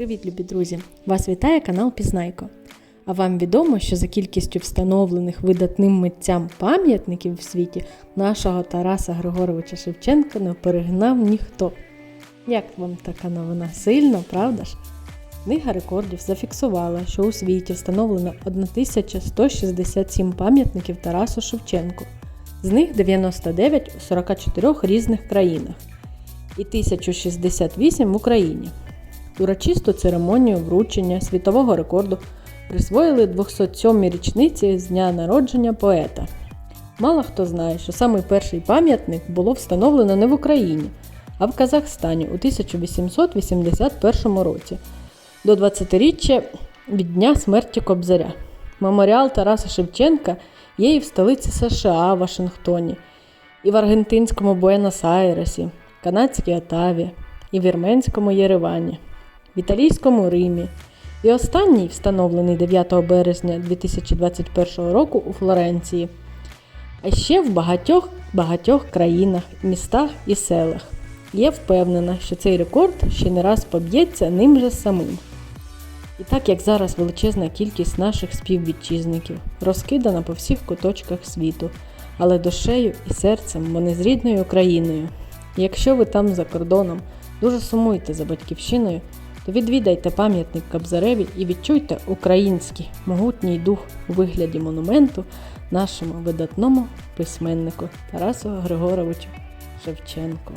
Привіт, любі друзі! Вас вітає канал Пізнайко. А вам відомо, що за кількістю встановлених видатним митцям пам'ятників в світі нашого Тараса Григоровича Шевченка не перегнав ніхто. Як вам така новина? Сильно, правда ж? Книга рекордів зафіксувала, що у світі встановлено 1167 пам'ятників Тарасу Шевченку. З них 99 у 44 різних країнах і 1068 в Україні. Урочисту церемонію вручення світового рекорду присвоїли 207-й річниці з дня народження поета. Мало хто знає, що самий перший пам'ятник було встановлено не в Україні, а в Казахстані у 1881 році до 20-річчя від дня смерті Кобзаря. Меморіал Тараса Шевченка є і в столиці США Вашингтоні, і в аргентинському Буенос-Айресі, канадській Отаві, і в вірменському Єревані, в італійському Римі. І останній встановлений 9 березня 2021 року у Флоренції, а ще в багатьох багатьох країнах, містах і селах. Є впевнена, що цей рекорд ще не раз поб'ється ним же самим. І так як зараз величезна кількість наших співвітчизників розкидана по всіх куточках світу, але душею і серцем вони з рідною Україною. І якщо ви там за кордоном дуже сумуєте за батьківщиною, то відвідайте пам'ятник Кабзареві і відчуйте український могутній дух у вигляді монументу нашому видатному письменнику Тарасу Григоровичу Шевченку.